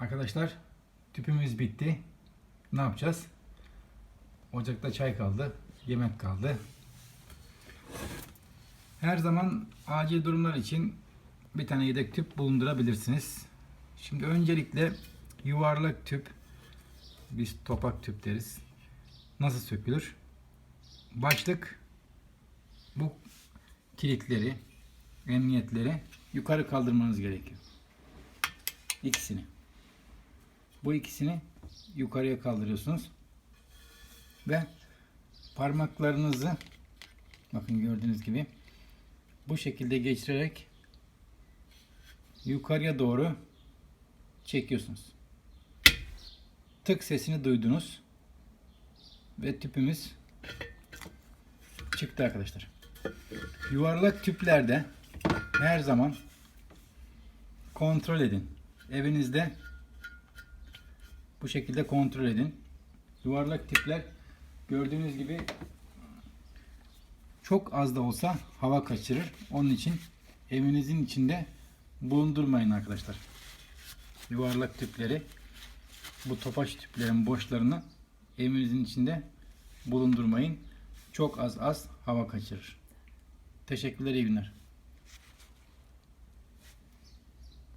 Arkadaşlar tüpümüz bitti. Ne yapacağız? Ocakta çay kaldı. Yemek kaldı. Her zaman acil durumlar için bir tane yedek tüp bulundurabilirsiniz. Şimdi öncelikle yuvarlak tüp biz topak tüp deriz. Nasıl sökülür? Başlık bu kilitleri, emniyetleri yukarı kaldırmanız gerekiyor. İkisini. Bu ikisini yukarıya kaldırıyorsunuz. Ve parmaklarınızı bakın gördüğünüz gibi bu şekilde geçirerek yukarıya doğru çekiyorsunuz. Tık sesini duydunuz. Ve tüpümüz çıktı arkadaşlar. Yuvarlak tüplerde her zaman kontrol edin. Evinizde bu şekilde kontrol edin. Yuvarlak tipler gördüğünüz gibi çok az da olsa hava kaçırır. Onun için evinizin içinde bulundurmayın arkadaşlar. Yuvarlak tüpleri bu topaç tüplerin boşlarını evinizin içinde bulundurmayın. Çok az az hava kaçırır. Teşekkürler iyi günler.